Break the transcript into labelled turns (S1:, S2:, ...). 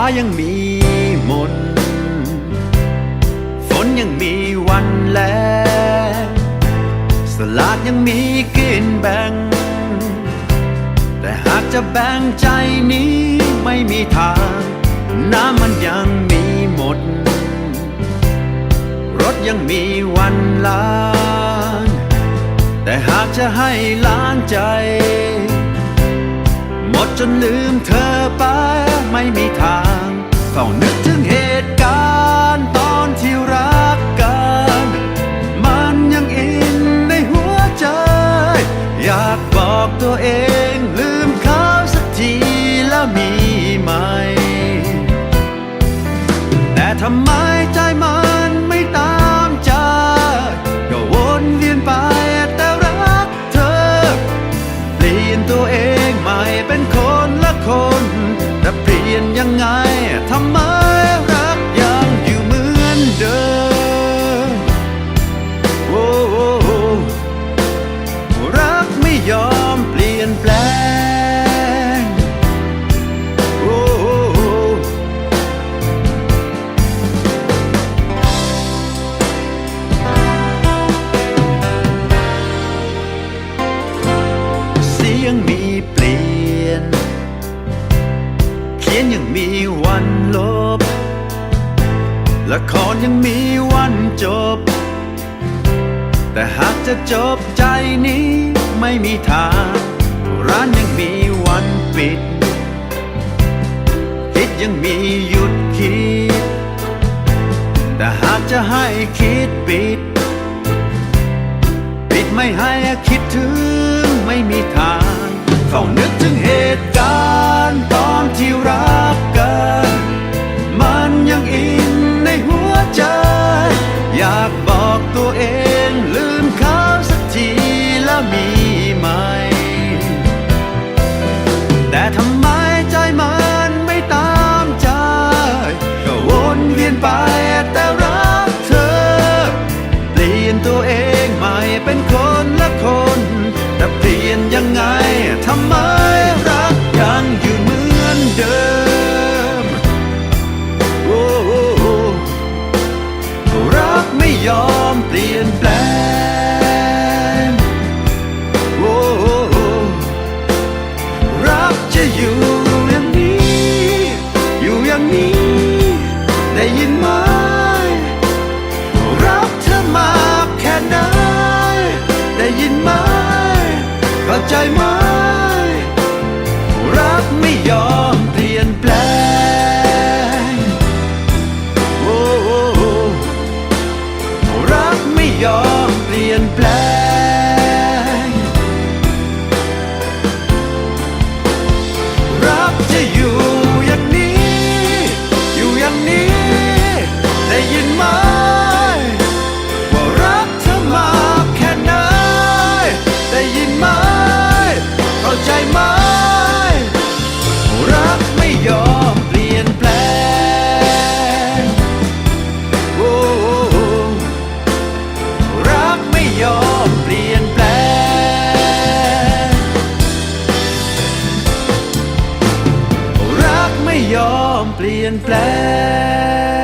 S1: ายังมีมน ฝนยังมีวันแลสลากยังมีกินแบ่ง แต่หากจะแบ่งใจนี้ไม่มีทาง น้ำมันยังมีหมด รถยังมีวันล้าง แต่หากจะให้ล้างใจ หมดจนลืมเธอไปไม่มีทาง เฝ้านึกถึงเหตุการณ์ตอนที่รักกัน มันยังอินในหัวใจ อยากบอกตัวเองลืมเขาสักทีแล้วมีไหม แต่ทำไม ขียนยังมีวันลบ ละครยังมีวันจบ แต่หากจะจบใจนี้ไม่มีทาง ร้านยังมีวันปิดคิดยังมีหยุดคิด แต่หากจะให้คิดปิด ปิดไม่ให้คิดถึงไม่มีทาง บอกตัวเองลืมเขาสักทีแล้วมีไหม แต่ทำไมใจมันไม่ตามใจ ก็วนเวียนไปแต่รักเธอ เปลี่ยนตัวเองใหม่เป็นคนละคน แต่เปลี่ยนยังไงทำไม ยอมเปลี่ยนแปลง